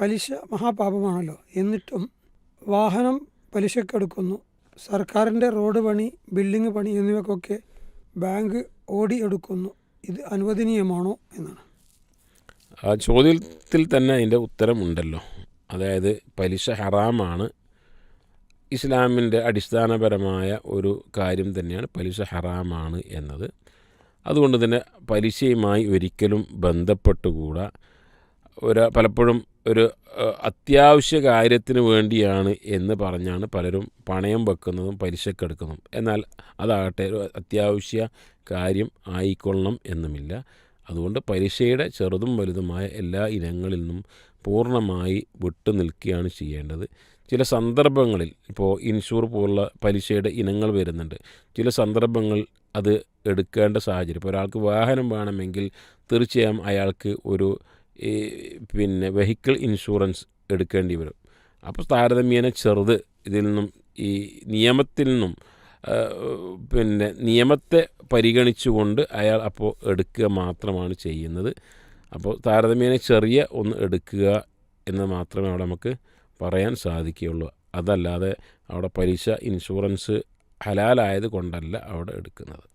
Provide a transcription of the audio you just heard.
പലിശ മഹാപാപമാണല്ലോ. എന്നിട്ടും വാഹനം പലിശക്കെടുക്കുന്നു. സർക്കാരിന്റെ റോഡ് പണി ബിൽഡിംഗ് പണി എന്നിവയ്ക്കൊക്കെ ബാങ്ക് ഓടി എടുക്കുന്നു ഇത് അനുവദനീയമാണോ എന്നാണ്. ആ ചോദ്യത്തിൽ തന്നെ അതിന്റെ ഉത്തരമുണ്ടല്ലോ. അതായത് പലിശ ഹറാമാണ്. ഇസ്ലാമിന്റെ അടിസ്ഥാനപരമായ ഒരു കാര്യം തന്നെയാണ് പലിശ ഹറാമാണ് എന്നത്. അതുകൊണ്ട് തന്നെ പലിശയുമായി ഒരിക്കലും ബന്ധപ്പെട്ടുകൂടാ. ഒരു പലപ്പോഴും ഒരു അത്യാവശ്യ കാര്യത്തിന് വേണ്ടിയാണ് എന്ന് പറഞ്ഞാണ് പലരും പണയം വെക്കുന്നതും പലിശക്കെടുക്കുന്നതും എന്നാൽ അതാകട്ടെ ഒരു അത്യാവശ്യ കാര്യം ആയിക്കൊള്ളണം എന്നുമില്ല. അതുകൊണ്ട് പലിശയുടെ ചെറുതും വലുതുമായ എല്ലാ ഇനങ്ങളിൽ നിന്നും പൂർണമായി വിട്ടു നിൽക്കുകയാണ് ചെയ്യേണ്ടത്. ചില സന്ദർഭങ്ങളിൽ ഇപ്പോൾ ഇൻഷൂർ പോലുള്ള പലിശയുടെ ഇനങ്ങൾ വരുന്നുണ്ട്. ചില സന്ദർഭങ്ങൾ അത് എടുക്കേണ്ട സാഹചര്യം ഇപ്പോൾ ഒരാൾക്ക് വാഹനം വേണമെങ്കിൽ തീർച്ചയായും അയാൾക്ക് ഒരു ഈ, പിന്നെ വെഹിക്കിൾ ഇൻഷുറൻസ് എടുക്കേണ്ടി വരും. അപ്പോൾ താരതമ്യേന ചെറുത് ഇതിൽ നിന്നും ഈ നിയമത്തിൽ നിന്നും പിന്നെ നിയമത്തെ പരിഗണിച്ചുകൊണ്ട് അയാൾ അപ്പോൾ എടുക്കുക മാത്രമാണ് ചെയ്യുന്നത്. അപ്പോൾ താരതമ്യേന ചെറിയ ഒന്ന് എടുക്കുക എന്ന് മാത്രമേ അവിടെ നമുക്ക് പറയാൻ സാധിക്കുകയുള്ളൂ. അതല്ലാതെ അവിടെ പലിശ ഇൻഷുറൻസ് ഹലാലായത് കൊണ്ടല്ല അവിടെ എടുക്കുന്നത്.